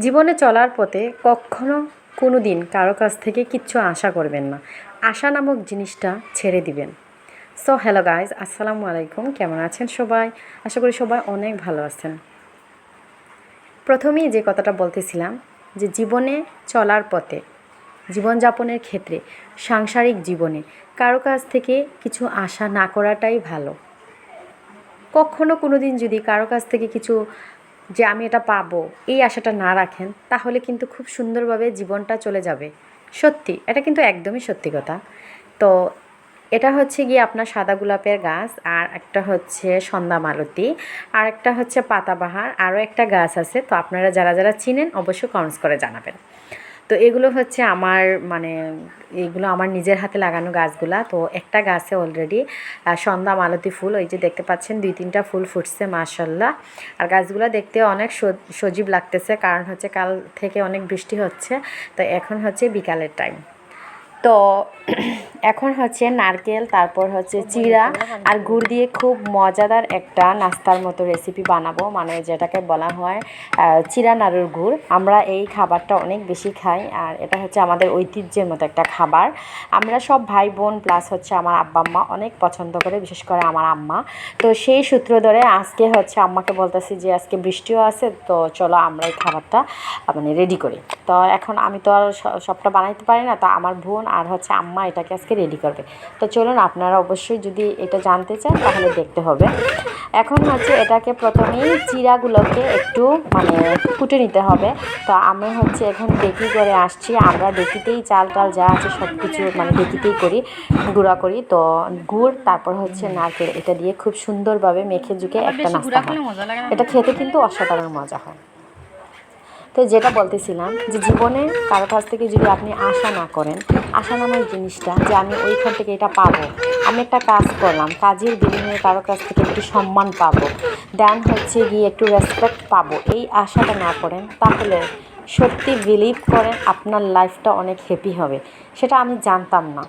জীবনে চলার পথে কখনো কোনো দিন কারও কাছ থেকে কিচ্ছু আশা করবেন না। আশা নামক জিনিসটা ছেড়ে দিবেন। সো হ্যালো গাইজ আসসালামু আলাইকুম। কেমন আছেন সবাই? আশা করি সবাই অনেক ভালো আছেন। প্রথমেই যে কথাটা বলতেছিলাম যে জীবনে চলার পথে, জীবনযাপনের ক্ষেত্রে, সাংসারিক জীবনে কারও কাছ থেকে কিছু আশা না করাটাই ভালো। কখনো কোনো দিন যদি কারও কাছ থেকে কিছু যে আমি এটা পাবো, এই আশাটা না রাখেন, তাহলে কিন্তু খুব সুন্দরভাবে জীবনটা চলে যাবে। সত্যি, এটা কিন্তু একদমই সত্যি কথা। তো এটা হচ্ছে গিয়ে আপনার সাদা গোলাপের গাছ, আর একটা হচ্ছে সন্ধ্যা মালতী, আর একটা হচ্ছে পাতাবাহার, আরও একটা গাছ আছে, তো আপনারা যারা যারা চিনেন, অবশ্যই কমেন্টস করে জানাবেন। তো এগুলো হচ্ছে আমার মানে এগুলো আমার নিজের হাতে লাগানো গাছগুলা। তো একটা গাছে অলরেডি সন্ধ্যা মালতি ফুল, ওই যে দেখতে পাচ্ছেন দুই তিনটা ফুল ফুটছে মাশাল্লাহ। আর গাছগুলো দেখতে অনেক সজ- সজীব লাগতেছে, কারণ হচ্ছে কাল থেকে অনেক বৃষ্টি হচ্ছে। তো এখন হচ্ছে বিকালের টাইম তো এখন হচ্ছে নারকেল তারপর হচ্ছে চিড়া আর গুড় দিয়ে খুব মজাদার একটা নাস্তার মতো রেসিপি বানাবো। মানে যেটাকে বলা হয় চিড়া নাড়ুর গুড়। আমরা এই খাবারটা অনেক বেশি খাই আর এটা হচ্ছে আমাদের ঐতিহ্যের মতো একটা খাবার। আমরা সব ভাই বোন প্লাস হচ্ছে আমার আব্বা আম্মা অনেক পছন্দ করে বিশেষ করে আমার আম্মা। তো সেই সূত্র ধরে আজকে হচ্ছে আম্মাকে বলতেছি যে আজকে বৃষ্টিও আছে তো চলো আমরা এই খাবারটা মানে রেডি করি। তো এখন আমি তো আর সবটা বানাইতে পারি না তো আমার বোন আর হচ্ছে আম্মা এটাকে আজকে রেডি করবে। তো চলুন আপনারা অবশ্যই যদি এটা জানতে চান তাহলে দেখতে হবে। এখন হচ্ছে এটাকে প্রথমেই চিরাগুলোকে একটু মানে কুটে নিতে হবে। তো আমি হচ্ছে এখন ডেকি করে আসছি। আমরা ডেকিতেই চাল টাল যা আছে সব কিছু মানে ডেকিতেই করি গুঁড়া করি। তো গুড় তারপর হচ্ছে নারকেল এটা দিয়ে খুব সুন্দরভাবে মেখে ঝুঁকে একটা নাস্তা হয়। এটা খেতে কিন্তু অসাধারণ মজা হয়। তো যেটা বলতেছিলাম যে জীবনে কারও কাছ থেকে যদি আপনি আশা না করেন আশা নামের জিনিসটা যে আমি ওইখান থেকে এটা পাবো, আমি একটা কাজ করলাম, কাজের বিনিময়ে কারও কাছ থেকে একটু সম্মান পাবো, দেন হচ্ছে গিয়ে একটু রেসপেক্ট পাবো, এই আশাটা না করেন, তাহলে সত্যি বিলিভ করেন আপনার লাইফটা অনেক হ্যাপি হবে। সেটা আমি জানতাম না।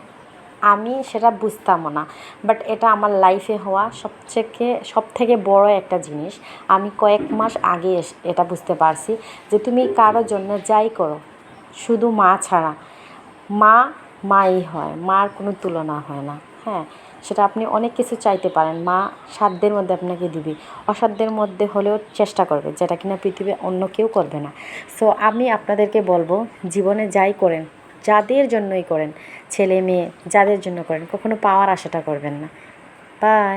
আমি সেটা বুঝতামও না। বাট এটা আমার লাইফে হওয়া সবথেকে সব থেকে বড় একটা জিনিস। আমি কয়েক মাস আগে এটা বুঝতে পারছি যে তুমি কারোর জন্য যাই করো, শুধু মা ছাড়া। মা, মাই হয়, মার কোনো তুলনা হয় না। হ্যাঁ সেটা আপনি অনেক কিছু চাইতে পারেন। মা সাধ্যের মধ্যে আপনাকে দিবে। অসাধ্যের মধ্যে হলেও চেষ্টা করবে, যেটা কিনা পৃথিবী অন্য কেউ করবে না। সো আমি আপনাদেরকে বলব, জীবনে যাই করেন যাদের জন্যই করেন ছেলে মেয়ে যাদের জন্য করেন কখনো পাওয়ার আশাটা করবেন না। বাই